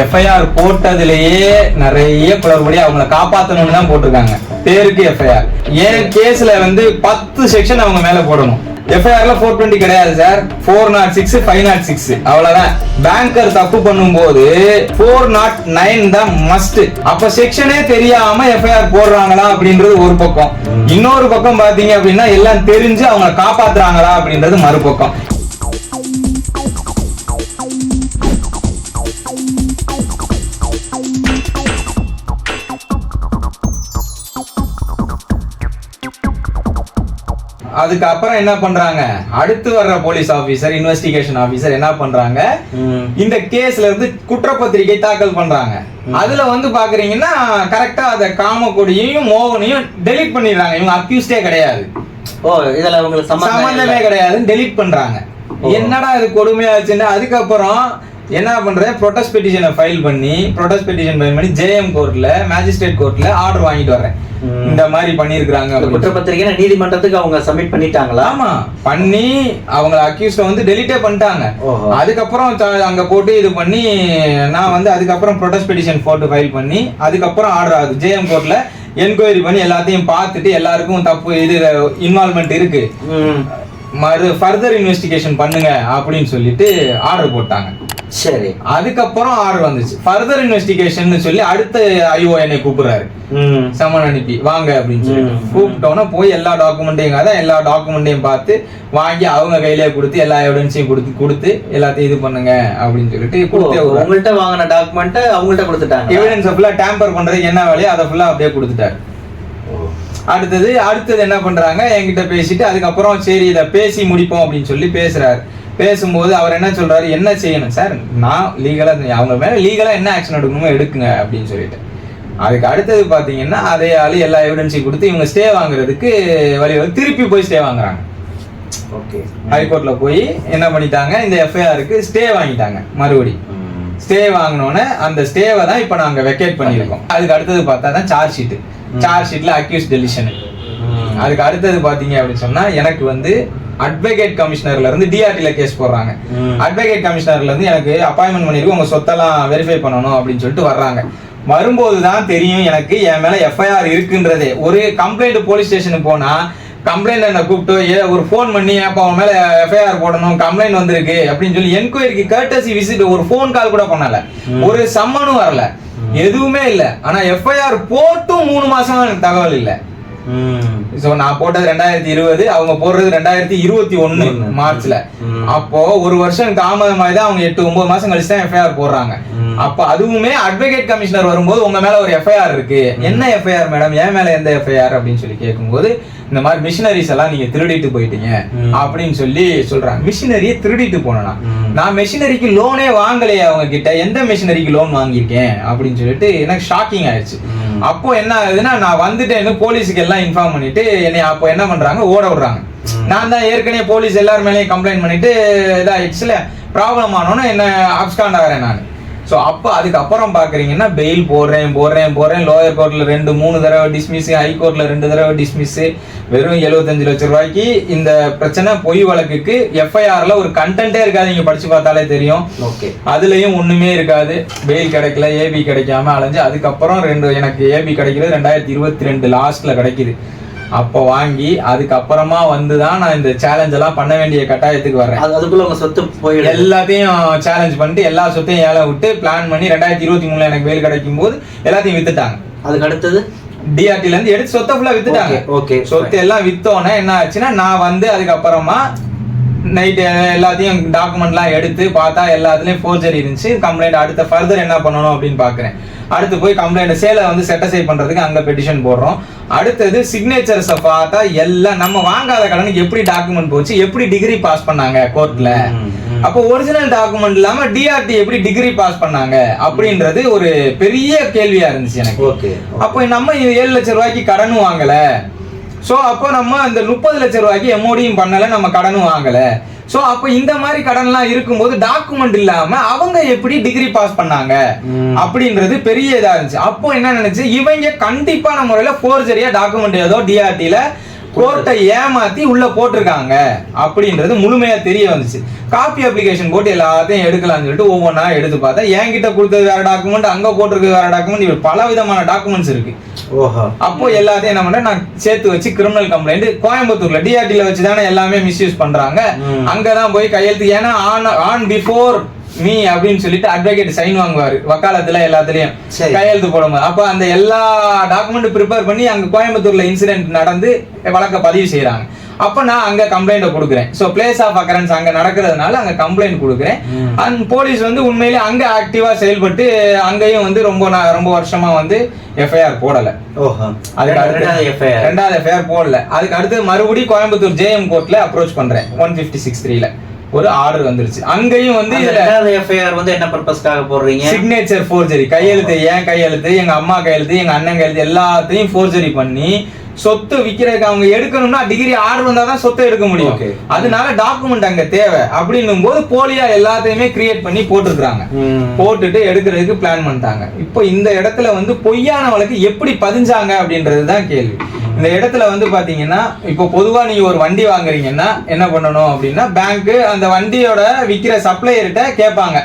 FIR போட்டதுலயே நிறைய குளறுபடி அவங்கள காப்பாத்தணும்னு தான் போட்டிருக்காங்க. பேருக்கு எஃப்ஐஆர் ஏன் கேஸ்ல வந்து பத்து செக்ஷன் அவங்க மேல போடணும். எஃப்ஐஆர்ல ஃபோர் டுவெண்ட்டி கிடையாது sir four nought six five nought six அவ்வளவுதான். பேங்கர் தப்பு பண்ணும்போது ஃபோர் நாட் நைன் தான் மஸ்ட் அப்ப செக்ஷனே தெரியாம எஃப்ஐஆர் போடுறாங்களா அப்படின்றது ஒரு பக்கம். இன்னொரு பக்கம் பாத்தீங்க அப்படின்னா எல்லாம் தெரிஞ்சு அவங்க காப்பாத்துறாங்களா அப்படின்றது மறுபக்கம். அதுக்கப்புறம் என்ன பண்றாங்க? அடுத்து வர்ற போலீஸ் ஆபீசர் இன்வெஸ்டிகேஷன் ஆபீசர் என்ன பண்றாங்க? இந்த கேஸ்ல இருந்து குற்றப்பத்திரிகை தாக்கல் பண்றாங்க. அதுல வந்து பாக்குறீங்கன்னா கரெக்டா அத காமக்கொடியையும் மோகனையும் டெலீட் பண்ணிடுறாங்க. இவங்க அக்யூஸ்டே கிடையாது. ஓ இதுல உங்களுக்கு சம்பந்தம். கிடையாது டெலீட் பண்றாங்க. என்னடா இது கொடுமையாச்சுன்னு அதுக்கப்புறம் என்ன பண்றேன் ப்ரொடெஸ்ட் பெட்டிஷனை ஃபைல் பண்ணி ப்ரொடெஸ்ட் பெட்டிஷன் ஃபைல் பண்ணி ஜேஎம் கோர்ட்ல மேஜிஸ்ட்ரேட் கோர்ட்ல ஆர்டர் வாங்கிட்டு வர்றேன். ம். இந்த மாதிரி பண்ணிருக்காங்க இந்த அப்படின்னு. குற்றப்பத்திரிகை நீதிமன்றத்துக்கு அவங்க சப்மிட் பண்ணிட்டாங்களா? ஆமா. பண்ணி அவங்க அக்யூஸ்ட வந்து டெலிட்டே பண்ணிட்டாங்க. அதுக்கப்புறம் அங்க போட்டு இது பண்ணி நான் வந்து அதுக்கப்புறம் ப்ரொடெஸ்ட் பெட்டிஷன் போட்டு ஃபைல் பண்ணி அதுக்கப்புறம் ஆர்டர் ஆகுது. ஜேஎம் கோர்ட்ல என்கொயரி பண்ணி எல்லாத்தையும் பார்த்துட்டு எல்லாருக்கும் தப்பு இது இன்வால்மெண்ட் இருக்கு. ம். மறு ஃபர்தர் இன்வெஸ்டிகேஷன் பண்ணுங்க அப்படின்னு சொல்லிட்டு ஆர்டர் போட்டாங்க. சரி. அதுக்கப்புறம் ஆர்டர் வந்துச்சு. ஃபர்தர் இன்வெஸ்டிகேஷன் சொல்லி அடுத்த ஐஓ என்னை கூப்பிடுறாரு. சமன் அனுப்பி வாங்க அப்படின்னு சொல்லி. கூப்பிட்டோன்னா போய் எல்லா டாக்குமெண்ட்டையும் அதான் எல்லா டாக்குமெண்ட்டையும் பார்த்து வாங்கி அவங்க கையிலே கொடுத்து எல்லா எவிடன்ஸையும் கொடுத்து கொடுத்து எல்லாத்தையும் இது பண்ணுங்க அப்படின்னு சொல்லிட்டு கொடுத்து உங்கள்ட்ட வாங்கின டாக்குமெண்ட் அவங்கள்ட்ட கொடுத்துட்டாங்க. எவிடன்ஸை ஃபுல்லா டேம்பர் பண்றதுக்கு என்ன வேலையோ அதை ஃபுல்லா அப்படியே கொடுத்துட்டாரு. அடுத்தது அடுத்தது என்ன பண்றாங்க? என்கிட்ட பேசிட்டு அதுக்கப்புறம் சரி இதை பேசி முடிப்போம் அப்படின்னு சொல்லி பேசுறாரு. பேசும்போது அவர் என்ன சொல்றாரு? என்ன செய்யணும் சார்? நான் லீகலா அவங்க மேல லீகலா என்ன ஆக்ஷன் எடுக்கணுமோ எடுக்குங்க அப்படின்னு சொல்லிட்டு. அதுக்கு அடுத்தது பாத்தீங்கன்னா அதே ஆளு எல்லா எவிடன்ஸையும் கொடுத்து இவங்க ஸ்டே வாங்குறதுக்கு வழி வழி திருப்பி போய் ஸ்டே வாங்குறாங்க. ஓகே. ஹைகோர்ட்ல போய் என்ன பண்ணிட்டாங்க? இந்த எஃப்ஐஆருக்கு ஸ்டே வாங்கிட்டாங்க மறுபடி. ஸ்டே வாங்கினோன்னே அந்த ஸ்டேவை தான் இப்போ நாங்கள் வெக்கேட் பண்ணியிருக்கோம். அதுக்கு அடுத்தது பார்த்தா தான் சார்ஜ் ஷீட்டு சார்ஜ் ஷீட்டில் அக்யூஸ் டெலிஷன் அதுக்கு அடுத்தது பார்த்தீங்க அப்படின்னு சொன்னா எனக்கு வந்து அட்வொகேட் கமிஷனர்ல இருந்து டிஆர்டில கேஸ் போடுறாங்க. அட்வொகேட் கமிஷனர்ல இருந்து எனக்கு அப்பாயின்மெண்ட் பண்ணிருக்கு. உங்க சொத்தெல்லாம் வெரிஃபை பண்ணணும் அப்படின்னு சொல்லிட்டு வர்றாங்க. வரும்போது தான் தெரியும் எனக்கு என் மேல எஃப்ஐஆர் இருக்குன்றதே. ஒரு கம்ப்ளைண்ட் போலீஸ் ஸ்டேஷனுக்கு போனா கம்ப்ளைண்ட் என்ன கூப்பிட்டு ஏ ஒரு ஃபோன் பண்ணி அப்போ அவன் மேல எஃப்ஐஆர் போடணும் கம்ப்ளைண்ட் வந்திருக்கு அப்படின்னு சொல்லி என்கொயரிக்கு கர்டசி விசிட் ஒரு ஃபோன் கால் கூட பண்ணல. ஒரு சம்மனும் வரல. எதுவுமே இல்ல. ஆனா எஃப்ஐஆர் போட்டும் மூணு மாசம் எனக்கு தகவல் இல்லை. சோ நான் போட்டது ரெண்டாயிரத்தி இருபது அவங்க போடுறது ரெண்டாயிரத்தி இருபத்தி ஒண்ணு. மார்ச்ல. அப்போ ஒரு வருஷம் தாமதமாயி தான் அவங்க எட்டு ஒன்பது மாசம் கழிச்சு தான் எஃப்ஐஆர் போடுறாங்க. அப்ப அதுவுமே அட்வொகேட் கமிஷனர் வரும்போது உங்க மேல ஒரு எஃப்ஐஆர் இருக்கு என்ன எஃப்ஐஆர் மேடம் என் மேல எந்த எஃப்ஐஆர் அப்படின்னு சொல்லி கேட்கும்போது இந்த மாதிரி மிஷினரிஸ் எல்லாம் நீங்க திருடிட்டு போயிட்டீங்க. அப்படின்னு சொல்லி சொல்றாங்க மிஷினரியை திருடிட்டு போனா. நான் மெஷினரிக்கு லோனே வாங்கலையே அவங்க கிட்ட எந்த மிஷினரிக்கு லோன் வாங்கியிருக்கேன் அப்படின்னு சொல்லிட்டு எனக்கு ஷாக்கிங் ஆயிடுச்சு. அப்போ என்ன ஆகுதுன்னா நான் வந்துட்டேன்னு போலீஸுக்கு எல்லாம் இன்ஃபார்ம் பண்ணிட்டு என்னை அப்போ என்ன பண்றாங்க? ஓட விடுறாங்க. நான் தான் ஏற்கனவே போலீஸ் எல்லார் மேலேயும் கம்ப்ளைண்ட் பண்ணிட்டு இதாகிடுச்சுல ப்ராப்ளம் ஆனோன்னு என்ன அப்ஸ்காண்ட் ஆகிறேன் நான். ஸோ அப்போ அதுக்கப்புறம் பார்க்குறீங்கன்னா பெயில் போடுறேன் போடுறேன் போடுறேன். லோயர் கோர்ட்டில் ரெண்டு மூணு தடவை டிஸ்மிஸ் ஹை கோர்ட்டில் ரெண்டு தடவை டிஸ்மிஸ் வெறும் எழுபத்தஞ்சு லட்ச ரூபாய்க்கு இந்த பிரச்சனை பொய் வழக்குக்கு எஃப்ஐஆர்ல ஒரு கண்டென்ட்டே இருக்காது. நீங்க படிச்சு பார்த்தாலே தெரியும். ஓகே அதுலயும் ஒண்ணுமே இருக்காது. பெயில் கிடைக்கல ஏபி கிடைக்காம அலைஞ்சு அதுக்கப்புறம் ரெண்டு எனக்கு ஏபி கிடைக்கிறது ரெண்டாயிரத்தி இருபத்தி ரெண்டு லாஸ்ட்ல கிடைக்குது. அப்போ வாங்கி அதுக்கப்புறமா வந்து தான் நான் இந்த சேலஞ்ச் எல்லாம் பண்ண வேண்டிய கட்டாயத்துக்கு வர்றேன். அது அதுக்குள்ள உங்க சொத்து போயிடும். எல்லாத்தையும் சேலஞ்ச் பண்ணிட்டு எல்லா சொத்தையும் ஏழை விட்டு பிளான் பண்ணி ரெண்டாயிரத்தி இருபத்தி மூணுல எனக்கு வேல் கிடைக்கும் போது எல்லாத்தையும் வித்துட்டாங்க. அதுக்கு அடுத்தது? டிஆர்டில இருந்து எடுத்து சொத்தை ஃபுல்லா வித்துட்டாங்க. okay, சொத்து எல்லாம் வித்தோன்னே என்ன ஆச்சுன்னா நான் வந்து அதுக்கப்புறமா நைட்டு எல்லாத்தையும் டாக்குமெண்ட்லாம் எடுத்து பார்த்தா எல்லாத்துலயும் ஃபோர்ஜரி இருந்துச்சு. கம்ப்ளைண்ட் அடுத்த ஃபர்தர் என்ன பண்ணணும் அப்படின்னு பார்க்குறேன். அடுத்து போய் கம்ப்ளைண்ட் சேலை வந்து செட்டசை பண்றதுக்கு அங்க பெட்டிஷன் போடுறோம். அடுத்தது சிக்னேச்சர்ஸை பார்த்தா எல்லாம் நம்ம வாங்காத கடனுக்கு எப்படி டாக்குமெண்ட் போச்சு எப்படி டிகிரி பாஸ் பண்ணாங்க ம். அப்போ ஒரிஜினல் டாக்குமெண்ட் இல்லாம டிஆர்டி எப்படி டிகிரி பாஸ் பண்ணாங்க அப்படின்றது ஒரு பெரிய கேள்வியா இருந்துச்சு எனக்கு. அப்போ நம்ம ஏழு லட்சம் ரூபாய்க்கு கடனும் வாங்கல. சோ அப்போ நம்ம இந்த முப்பது லட்சம் ரூபாய்க்கு எம்ஓடியும் பண்ணல நம்ம கடனும் வாங்கல சோ அப்போ இந்த மாதிரி கடன்லாம் இருக்கும்போது டாக்குமெண்ட் இல்லாம அவங்க எப்படி டிகிரி பாஸ் பண்ணாங்க. அப்படின்றது பெரிய இதா இருந்துச்சு அப்போ என்ன நினைச்சு இவங்க கண்டிப்பான முறையில ஃபோர்ஜரியா டாக்குமெண்ட் ஏதோ டிஆர்டில கோர்ட்டை ஏமாத்தி உள்ள போட்டிருக்காங்க அப்படின்றது முழுமையா தெரிய வந்துச்சு. காப்பி அப்ளிகேஷன் போட்டு எல்லாத்தையும் எடுக்கலாம்னு சொல்லிட்டு ஒவ்வொன்றா எடுத்து பார்த்தா என்கிட்ட கொடுத்தது வேற டாக்குமெண்ட் அங்க போட்டிருக்கு வேற டாக்குமெண்ட் இப்படி பல விதமான டாக்குமெண்ட்ஸ் இருக்கு. ஓஹோ. அப்போ எல்லாத்தையும் என்ன பண்றேன் நான் சேர்த்து வச்சு கிரிமினல் கம்ப்ளைண்ட் கோயம்புத்தூர்ல டிஆர்டில வச்சு தானே எல்லாமே மிஸ்யூஸ் பண்றாங்க. அங்கதான் போய் கையெழுத்து ஏன்னா ஆன் ஆன் பிஃபோர் மீ அப்படின்னு சொல்லிட்டு அட்வொகேட் சைன் வாங்குவாரு. வக்காலத்துல எல்லாத்துலயும். கையெழுத்து போடும்போது. அப்ப அந்த எல்லா டாக்குமெண்ட் ப்ரிப்பேர் பண்ணி அங்க கோயம்புத்தூர்ல இன்சிடென்ட் நடந்து வழக்க பதிவு செய்யறாங்க அப்ப நான் அங்க கம்ப்ளைண்ட் கொடுக்குறேன். சோ பிளேஸ் ஆஃப் அக்கரன்ஸ் அங்க நடக்கிறதுனால அங்க கம்ப்ளைண்ட் கொடுக்குறேன். அண்ட் போலீஸ் வந்து உண்மையிலே அங்க ஆக்டிவா செயல்பட்டு அங்கேயும் வந்து ரொம்ப நா- ரொம்ப வருஷமா வந்து எஃப்ஐஆர் போடல. ஓஹோ. அதுக்கு அடுத்து- ரெண்டாவது எஃப்ஐஆர் ரெண்டாவது எஃப்ஐஆர் போடல. அதுக்கு அடுத்து மறுபடியும் கோயம்புத்தூர் ஜேஎம் கோர்ட்ல அப்ரோச் பண்றேன். ஒன் பிப்டி சிக்ஸ் த்ரீல ஒரு ஆர்டர் வந்துருச்சு. அங்கேயும் வந்து ரெண்டாவது எஃப்ஐஆர் வந்து என்ன பர்பஸ்க்காக போடுறீங்க? சிக்னேச்சர் ஃபோர்ஜரி கையெழுத்து என் கையெழுத்து எங்க அம்மா கையெழுத்து எங்க அண்ணன் கையெழுத்து எல்லாத்தையும் ஃபோர்ஜரி பண்ணி சொத்து விக்கிறதுக்கு அவங்க எடுக்கணும்னா டிகிரி ஆர்டர் வந்தா தான் சொத்தை எடுக்க முடியும். அதனால டாக்குமெண்ட் அங்க தேவை. அப்படின்னும் போது போலியா எல்லாத்தையுமே கிரியேட் பண்ணி போட்டுருக்காங்க ம். போட்டுட்டு எடுக்கிறதுக்கு பிளான் பண்ணிட்டாங்க. இப்போ இந்த இடத்துல வந்து பொய்யான வழக்கு எப்படி பதிஞ்சாங்க அப்படின்றது தான் கேள்வி. இந்த இடத்துல வந்து பாத்தீங்கன்னா இப்போ பொதுவா நீங்க ஒரு வண்டி வாங்குறீங்கன்னா என்ன பண்ணணும் அப்படின்னா பேங்க் அந்த வண்டியோட விக்கிற சப்ளையர்கிட்ட கேட்பாங்க.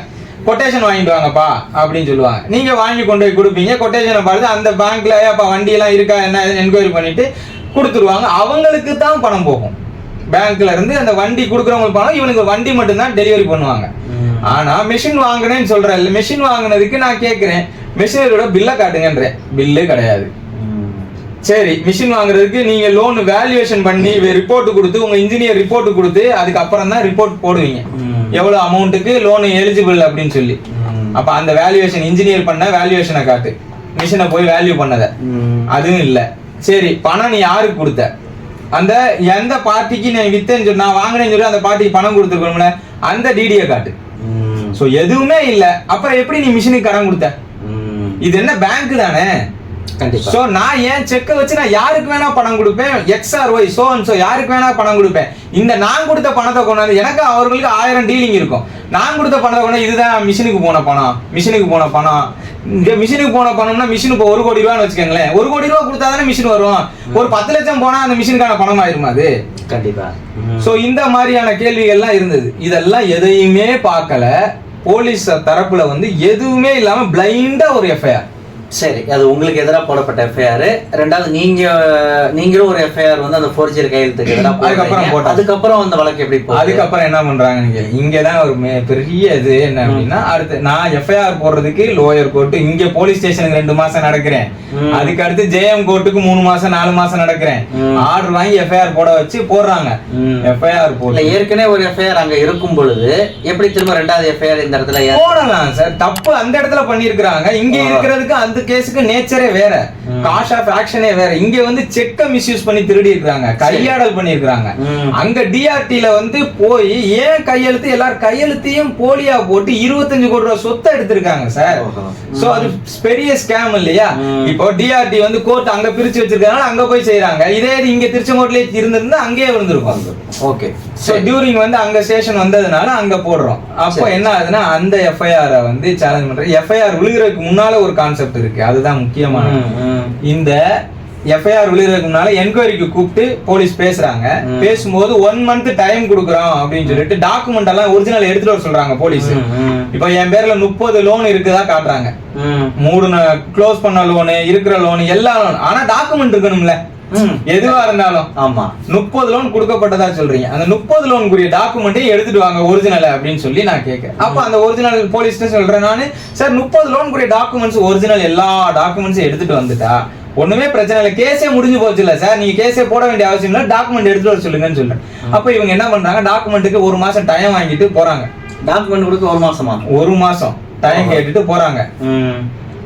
கொட்டேஷன் வாங்கிட்டு வாங்கப்பா அப்படின்னு சொல்லுவாங்க. நீங்க வாங்கி கொண்டு போய் கொடுப்பீங்க. கொட்டேஷனை பார்த்து அந்த பேங்க்ல அப்பா வண்டி எல்லாம் இருக்கா? என்ன என்கொயரி பண்ணிட்டு கொடுத்துருவாங்க. அவங்களுக்கு தான் பணம் போகும். பேங்க்ல இருந்து அந்த வண்டி கொடுக்குறவங்களுக்கு பணம் இவனுக்கு வண்டி மட்டும்தான் டெலிவரி பண்ணுவாங்க. ம். ஆனா மெஷின் வாங்கினேன்னு சொல்றேன் மெஷின் வாங்கினதுக்கு நான் கேட்கிறேன் மெஷினரியோட பில்லை காட்டுங்கன்றேன். பில்லு கிடையாது. சரி மிஷின் வாங்குறதுக்கு நீங்க லோன் வேல்யூவேஷன் பண்ணி ரிப்போர்ட் கொடுத்து உங்க இன்ஜினியர் ரிப்போர்ட் கொடுத்து அதுக்கு அப்புறம் தான் ரிப்போர்ட் போடுவீங்க. எவ்வளவு அமௌண்ட்டுக்கு லோன் எலிஜிபிள் அப்படின்னு சொல்லி. அப்ப அந்த வேல்யூவேஷன் இன்ஜினியர் பண்ண வேல்யூவேஷனை காட்டு மிஷினை போய் வேல்யூ பண்ணத. அதுவும் இல்ல சரி பணம் நீ யாருக்கு கொடுத்த அந்த எந்த பார்ட்டிக்கு நீ வித்தேன்னு சொல்லி நான் வாங்கினேன்னு சொல்லி அந்த பார்ட்டிக்கு பணம் கொடுத்துருக்கோம்ல அந்த டிடியை காட்டு. சோ எதுவுமே இல்ல அப்புறம் எப்படி நீ மிஷினுக்கு கடன் கொடுத்த. இது என்ன பேங்க் தானே கண்டிப்பா. சோ நான் ஏன் செக்கை வச்சு நான் யாருக்கு வேணா பணம் கொடுப்பேன்? X R Y so and so யாருக்கு வேணா பணம் கொடுப்பேன்? இந்த நான் கொடுத்த பணத்தை கொண்டாந்து எனக்கு அவர்களுக்கு ஆயிரம் டீலிங் இருக்கும். நான் கொடுத்த பணத்தை கொண்டு இதுதான் மிஷினுக்கு போன பணம். மிஷினுக்கு போன பணம். இந்த மிஷினுக்கு போன பணம்னா மிஷின் இப்போ ஒரு கோடி ரூபான்னு வச்சுக்கோங்களேன். ஒரு கோடி ரூபா கொடுத்தா தானே மிஷின் வரும். ஒரு பத்து லட்சம் போனா அந்த மிஷினுக்கான பணம் ஆயிருமா அது? கண்டிப்பா. சோ இந்த மாதிரியான கேள்விகள்லாம் இருந்தது. இதெல்லாம் எதையுமே பார்க்கல. போலீஸ் தரப்புல வந்து எதுவுமே இல்லாம பிளைண்டா ஒரு எஃப்ஐஆர் சரி அது உங்களுக்கு எதிராக போடப்பட்ட எஃப்ஐஆர் ரெண்டாவது நீங்க நீங்களும் ஒரு எஃப்ஐஆர் வந்து அந்த ஃபோர்ஜரி கையெழுத்துக்கு எதிராக அதுக்கப்புறம். போட்டாச்சு. அதுக்கப்புறம் அந்த வழக்கு எப்படி அதுக்கப்புறம் என்ன பண்றாங்க நீங்க இங்கதான் ஒரு பெரிய இது என்ன அப்படின்னா அடுத்து நான் எஃப்ஐஆர் போடுறதுக்கு லோயர் கோர்ட்டு இங்க போலீஸ் ஸ்டேஷனுக்கு ரெண்டு மாசம் நடக்கிறேன். அதுக்கு அடுத்து ஜேஎம் கோர்ட்டுக்கு மூணு மாசம் நாலு மாசம் நடக்கிறேன். ஆர்டர் வாங்கி எஃப்ஐஆர் போட வச்சு போடுறாங்க. எஃப்ஐஆர் போட்டு ஏற்கனவே ஒரு எஃப்ஐஆர் அங்க இருக்கும் பொழுது எப்படி திரும்ப ரெண்டாவது எஃப்ஐஆர் இந்த இடத்துல? போடலாம் சார் தப்பு அந்த இடத்துல பண்ணிருக்காங்க இங்க. இருக்கிறதுக்கு அந்த கேஸுக்கு நேச்சரே வேற. காஷ் ஆஃப் ஆக்ஷனே வேற. இங்க வந்து செக்க மிஸ்யூஸ் பண்ணி திருடி இருக்காங்க கையாடல் பண்ணிருக்காங்க ம். அங்க டிஆர்டில வந்து போய் ஏன் கையெழுத்து எல்லாரும் கையெழுத்தையும் போலியா போட்டு இருபத்தஞ்சு கோடி ரூபாய் சொத்தை எடுத்திருக்காங்க சார். சோ அது பெரிய ஸ்கேம் இல்லையா. இப்போ டிஆர்டி வந்து கோர்ட் அங்க பிரிச்சு வச்சிருக்காங்க அங்க போய் செய்றாங்க. இதே இங்க திருச்செங்கோட்லயே இருந்திருந்தா அங்கேயே விழுந்திருக்கும். ஓகே சோ டியூரிங் வந்து அங்க ஸ்டேஷன் வந்ததுனால அங்க போடுறோம். அப்போ. என்ன ஆகுதுன்னா அந்த எஃப்ஐஆர் வந்து சேலஞ்ச் பண்ற எஃப்ஐஆர் விழுகிறதுக்கு முன்னால ஒரு கான்செப்ட் இருக்கு. அதுதான் முக்கியமான. இந்த எஃப்ஐஆர் முன்னால என்கொயரிக்கு கூப்பிட்டு போலீஸ் பேசுறாங்க. பேசும்போது ஒன் மந்த் டைம் கொடுக்குறோம் அப்படின்னு சொல்லிட்டு டாக்குமெண்ட் எல்லாம் ஒரிஜினல் எடுத்துட்டு வர சொல்றாங்க போலீஸ். இப்போ என் பேர்ல முப்பது லோன் இருக்குதா காட்டுறாங்க. மூணு க்ளோஸ் பண்ண லோனு இருக்கிற லோன் எல்லா லோன் ஆனா டாக்குமெண்ட் இருக்கணும்ல. எதுவா இருந்தாலும். ஆமா. முப்பது லோன் கொடுக்கப்பட்டதா சொல்றீங்க. அந்த முப்பது லோனுக்குரிய டாக்குமெண்ட்டையும் எடுத்துட்டு வாங்க ஒரிஜினல் அப்படின்னு சொல்லி நான் கேட்கறேன். அப்ப அந்த ஒரிஜினல் போலீஸ் சொல்றேன் நானு சார் முப்பது லோனுக்குரிய டாக்குமெண்ட்ஸ் ஒரிஜினல் எல்லா டாக்குமெண்ட்ஸும் எடுத்துட்டு வந்துட்டா ஒண்ணுமே பிரச்சனை இல்லை. கேஸே முடிஞ்சு போச்சு இல்ல சார். நீங்க கேஸே போட வேண்டிய அவசியம் இல்லை. டாக்குமெண்ட் எடுத்துட்டு வர சொல்லுங்கன்னு சொல்றேன். அப்ப இவங்க என்ன பண்றாங்க? டாக்குமெண்ட்டுக்கு ஒரு மாசம் டைம் வாங்கிட்டு போறாங்க. டாக்குமெண்ட் கொடுக்க ஒரு மாசமா? ஒரு மாசம். டைம் கேட்டுட்டு போறாங்க.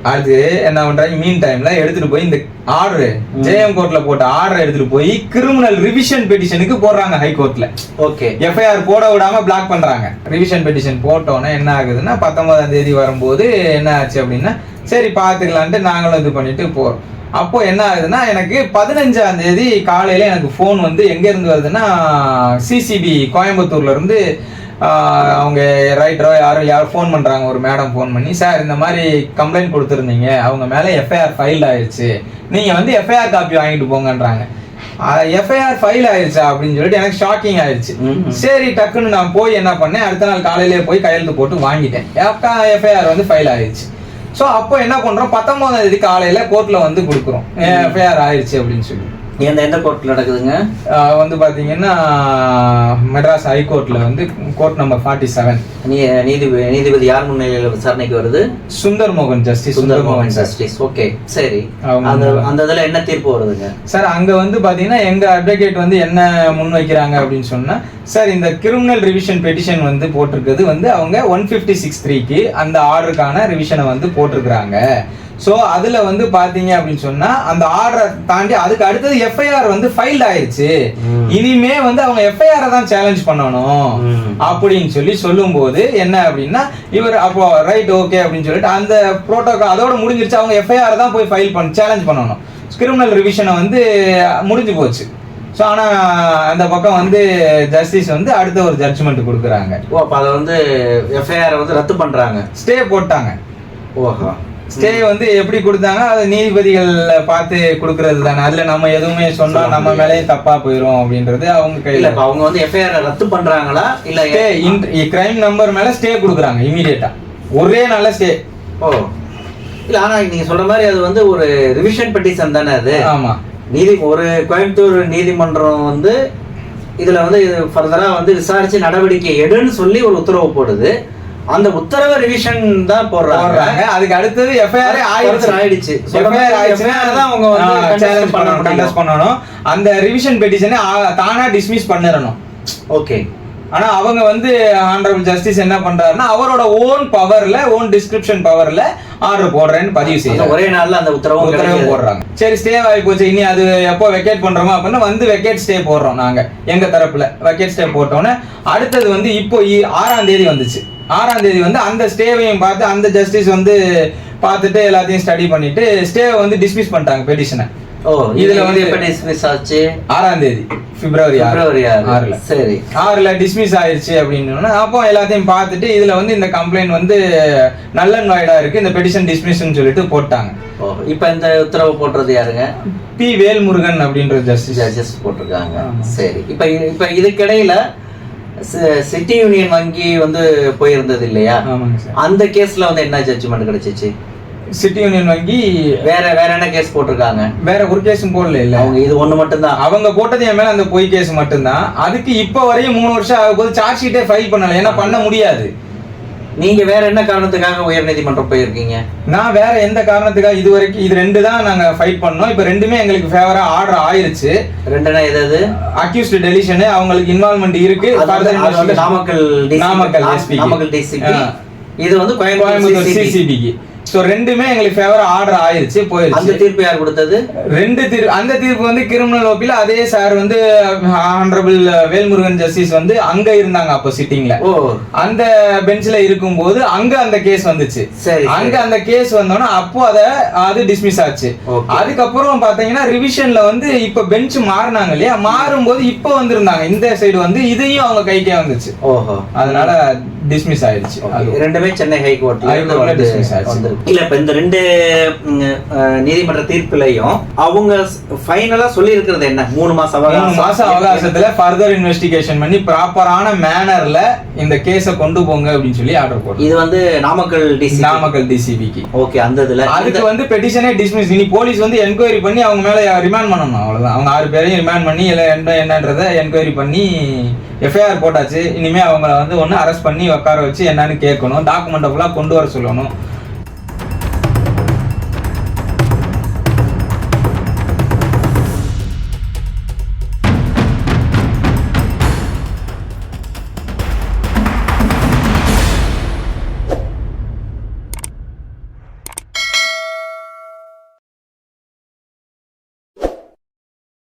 அடுத்து என்ன பண்றாங்க? மீன் டைம்ல எடுத்துட்டு போய் இந்த ஆர்டர் ஜேஎம் கோர்ட்ல போட்ட ஆர்டர் எடுத்துட்டு போய் கிரிமினல் ரிவிஷன் பெட்டிஷனுக்கு போடுறாங்க ஹை கோர்ட்ல ஓகே. எஃப்ஐஆர் போட விடாம பிளாக் பண்றாங்க. ரிவிஷன் பெட்டிஷன் போட்டோன்னே என்ன ஆகுதுன்னா பத்தொன்பதாம் தேதி வரும்போது என்ன ஆச்சு அப்படின்னா சரி பாத்துக்கலான்ட்டு நாங்களும் இது பண்ணிட்டு போறோம். அப்போ என்ன ஆகுதுன்னா எனக்கு பதினஞ்சாம் தேதி காலையில எனக்கு ஃபோன் வந்து எங்க இருந்து வருதுன்னா சிசிபி கோயம்புத்தூர்ல இருந்து அவங்க ரைட்டரோ யாரோ யாரோ ஃபோன் பண்றாங்க ஒரு மேடம் ஃபோன் பண்ணி சார் இந்த மாதிரி கம்ப்ளைண்ட் கொடுத்துருந்தீங்க. அவங்க மேல எஃப்ஐஆர் ஃபைல் ஆயிடுச்சு நீங்க வந்து எஃப்ஐஆர் காப்பி வாங்கிட்டு போங்கன்றாங்க. எஃப்ஐஆர் ஃபைல் ஆயிருச்சா? அப்படின்னு சொல்லிட்டு எனக்கு ஷாக்கிங் ஆயிருச்சு. ம். சரி டக்குன்னு நான் போய் என்ன பண்ணேன் அடுத்த நாள் காலையிலே போய் கையெழுத்து போட்டு வாங்கிட்டேன். எஃப்ஐஆர் வந்து ஃபைல் ஆயிருச்சு. ஸோ அப்போ என்ன பண்றோம்? பத்தொன்பதாம் தேதி காலையில கோர்ட்ல வந்து கொடுக்குறோம். எஃப்ஐஆர் ஆயிருச்சு அப்படின்னு சொல்லி. எந்த எந்த கோர்ட்ல நடக்குதுங்க? வந்து பாத்தீங்கன்னா மெட்ராஸ் ஹைகோர்ட்ல வந்து கோர்ட் நம்பர் ஃபார்ட்டி செவன் நீ நீதிபதி நீதிபதி யார் முன்னிலையில் விசாரணைக்கு வருது? சுந்தர் மோகன் ஜஸ்டிஸ் சுந்தர் மோகன் ஜஸ்டிஸ் ஓகே சரி. அந்த அந்த இதுல என்ன தீர்ப்பு வருதுங்க? சார் அங்க வந்து பாத்தீங்கன்னா எங்க அட்வொகேட் வந்து என்ன முன் வைக்கிறாங்க அப்படின்னு சொன்னா சார் இந்த கிரிமினல் ரிவிஷன் பெட்டிஷன் வந்து போட்டிருக்கிறது வந்து அவங்க ஒன் பிப்டி சிக்ஸ் த்ரீக்கு அந்த ஆர்டருக்கான ரிவிஷனை வந்து போட்டிருக்கிறாங்க. ஸோ அதுல வந்து பாத்தீங்க அப்படின்னு சொன்னா அந்த ஆர்டரை தாண்டி அதுக்கு அடுத்தது எஃப்ஐஆர் வந்து ஃபைல்ட் ஆயிருச்சு ம். இனிமே வந்து அவங்க எஃப்ஐஆரை தான் சேலஞ்ச் பண்ணணும். அப்படின்னு சொல்லி சொல்லும்போது என்ன அப்படின்னா இவர் அப்போ ரைட் ஓகே அப்படின்னு சொல்லிட்டு அந்த புரோட்டோகால் அதோட முடிஞ்சிருச்சு. அவங்க எஃப்ஐஆர் தான் போய் ஃபைல் பண்ண சேலஞ்ச் பண்ணணும். கிரிமினல் ரிவிஷனை வந்து முடிஞ்சு போச்சு. ஸோ ஆனால் அந்த பக்கம் வந்து ஜஸ்டிஸ் வந்து அடுத்த ஒரு ஜட்ஜ்மெண்ட் கொடுக்குறாங்க. ஓ அப்ப அதை வந்து எஃப்ஐஆர் வந்து ரத்து பண்றாங்க. ஸ்டே போட்டாங்க. ஓஹோ. ஸ்டே வந்து எப்படி கொடுத்தாங்க அது நீதிபதிகள் பார்த்து கொடுக்கறது தானே. அதுல நம்ம எதுவுமே சொன்னா நம்ம மேலேயும் தப்பா போயிரும் அப்படின்றது அவங்க கையில. அவங்க வந்து எஃப்ஐஆர் ரத்து பண்றாங்களா? இல்ல ஸ்டே கிரைம் நம்பர் மேல ஸ்டே கொடுக்குறாங்க இமீடியட்டா ஒரே நல்ல ஸ்டே. ஓ. இல்ல ஆனா நீங்க சொல்ற மாதிரி அது வந்து ஒரு ரிவிஷன் பெட்டிஷன் தானே அது? ஆமா. நீதி ஒரு கோயம்புத்தூர் நீதிமன்றம் வந்து இதுல வந்து ஃபர்தரா வந்து விசாரிச்சு நடவடிக்கை எடுன்னு சொல்லி ஒரு உத்தரவு போடுது. அந்த உத்தரவு ரிவிஷன் தான் போடுறாங்க. அதுக்கு அடுத்தது எஃப்ஐஆர் ஆயிடுச்சு. சொல்ற எஃப்ஐஆர் ஆயிடுச்சுன்னா அவங்க வந்து சேலஞ்ச் பண்ண பண்ணணும் contest பண்ணணும். அந்த ரிவிஷன் பெட்டிஷனை தானா டிஸ்மிஸ் பண்ணிடணும். ஓகே ஆனா அவங்க வந்து ஆனரபிள் ஜஸ்டிஸ் என்ன பண்றாருன்னா அவரோட ஓன் பவர்ல ஓன் டிஸ்கிரிப்ஷன் பவர்ல ஆர்டர் போடுறேன்னு பதிவு செய்யறாரு. ஒரே நாள்ல அந்த உத்தரவு கிடைக்குது. போடுறாங்க. சரி ஸ்டே ஆகி போச்சு. இனி அது எப்போ வெக்கேட் பண்றோமோ அப்படின்னா வந்து வெக்கேட் ஸ்டே போடுறோம் நாங்க எங்க தரப்புல. வெக்கேட் ஸ்டே போட்டோன்னே அடுத்தது வந்து இப்போ ஆறாம் தேதி வந்துச்சு. ஆறாம் தேதி வந்து அந்த ஸ்டேவையும் பார்த்து அந்த ஜஸ்டிஸ் வந்து பார்த்துட்டு எல்லாத்தையும் ஸ்டடி பண்ணிட்டு ஸ்டேவை வந்து டிஸ்மிஸ் பண்ணிட்டாங்க பெட்டிஷனை ஓ இதுல வந்து எப்ப டிஸ்மிஸ் ஆச்சு? ஆறாம் தேதி பிப்ரவரி. பிப்ரவரி ஆறுல ஆறு. சரி. ஆறுல டிஸ்மிஸ் ஆயிருச்சு அப்படின்னு அப்போ எல்லாத்தையும் பார்த்துட்டு இதுல வந்து இந்த கம்ப்ளைண்ட் வந்து நல்ல வாய்டா இருக்கு இந்த பெட்டிஷன் டிஸ்மிஸ்ன்னு சொல்லிட்டு போட்டாங்க. ஓ இப்ப இந்த உத்தரவு போடுறது யாருங்க? பி. வேல்முருகன் அப்படின்ற ஜஸ்டிஸ் ஜட்ஜஸ் போட்டிருக்காங்க. சரி. இப்ப இப்ப இதுக்கிடையில சிட்டி யூனியன் வங்கி வந்து போயிருந்தது இல்லையா? அந்த கேஸ்ல வந்து என்ன ஜட்ஜ்மெண்ட் கிடைச்சிச்சு? சிட்டி யூனியன் வங்கி வேற வேற என்ன கேஸ் போட்டிருக்காங்க? வேற ஒரு கேஸும் போடல இல்ல. அவங்க இது ஒண்ணு மட்டும்தான். அவங்க போட்டது என் மேல அந்த பொய் கேஸ் மட்டும்தான். அதுக்கு இப்ப வரையும் மூணு வருஷம் ஆக போது சார்ஜ் ஷீட்டே ஃபைல் பண்ணல. ஏன்னா பண்ண முடியாது. நீங்க வேற என்ன காரணத்துக்காக உயர் நீதிமன்றம் போயிருக்கீங்க நான் வேற எந்த காரணத்துக்காக இது வரைக்கும் இது ரெண்டு தான் நாங்க ஃபைட் பண்ணோம் இப்ப ரெண்டுமே எங்களுக்கு ஃபேவரா ஆர்டர் ஆயிருச்சு ரெண்டுனா எதாவது அக்யூஸ்ட் டெலிஷன் அவங்களுக்கு இன்வால்மெண்ட் இருக்கு நாமக்கல். நாமக்கல். நாமக்கல் ஆ. இது வந்து கோயம்புத்தூர். சிசிபிக்கு ஸோ ரெண்டுமே எங்களுக்கு ஃபேவரா ஆர்டர் ஆயிருச்சு அந்த போயிருச்சு தீர்ப்பு யார் கொடுத்தது? ரெண்டு தீர்ப்பு அந்த தீர்ப்பு வந்து கிரிமினல் ஓபில அதே சார் வந்து ஆனரபிள் வேல்முருகன் ஜஸ்டிஸ் வந்து அங்க இருந்தாங்க அப்போ சிட்டிங்ல ஓ. அந்த பெஞ்ச்ல இருக்கும்போது அங்க அந்த கேஸ் வந்துச்சு. சரி அங்க அந்த கேஸ் வந்தோன்னா அப்போ அத அது டிஸ்மிஸ் ஆச்சு. அதுக்கப்புறம் பாத்தீங்கன்னா ரிவிஷன்ல வந்து இப்ப பெஞ்ச் மாறினாங்க இல்லையா? மாறும்போது இப்போ வந்திருந்தாங்க. இந்த சைடு வந்து இதையும் அவங்க கைக்கே வந்துச்சு. ஓஹோ. அதனால டிஸ்மிஸ் ஆயிடுச்சு. ரெண்டுமே சென்னை ஹைகோர்ட்ல High இருந்து courtல இல்ல இப்ப இந்த ரெண்டு நீதிமன்ற தீர்ப்புலையும் அவங்க ஃபைனலா சொல்லி இருக்கிறது என்ன? மூணு மூணு அவகாசம். மாசம் அவகாசத்துல ஃபர்தர் இன்வெஸ்டிகேஷன் பண்ணி ப்ராப்பரான மேனர்ல இந்த கேஸ கொண்டு போங்க அப்படின்னு சொல்லி ஆர்டர் போடுறோம் இது வந்து நாமக்கல் டிசி நாமக்கல் டிசிபிக்கு ஓகே அந்த இதுல. அதுக்கு வந்து பெட்டிஷனே டிஸ்மிஸ் இனி போலீஸ் வந்து என்கொயரி பண்ணி அவங்க மேல ரிமாண்ட் பண்ணணும் அவ்வளவுதான். அவங்க ஆறு பேரையும் ரிமாண்ட் பண்ணி இல்ல என்ன என்னன்றத என்கொயரி பண்ணி எஃப்ஐஆர் போட்டாச்சு. இனிமே அவங்கள வந்து ஒண்ணு அரெஸ்ட் பண்ணி உட்கார வச்சு என்னன்னு கேட்கணும். டாக்குமெண்ட் ஃபுல்லா கொண்டு வர சொல்லணும்.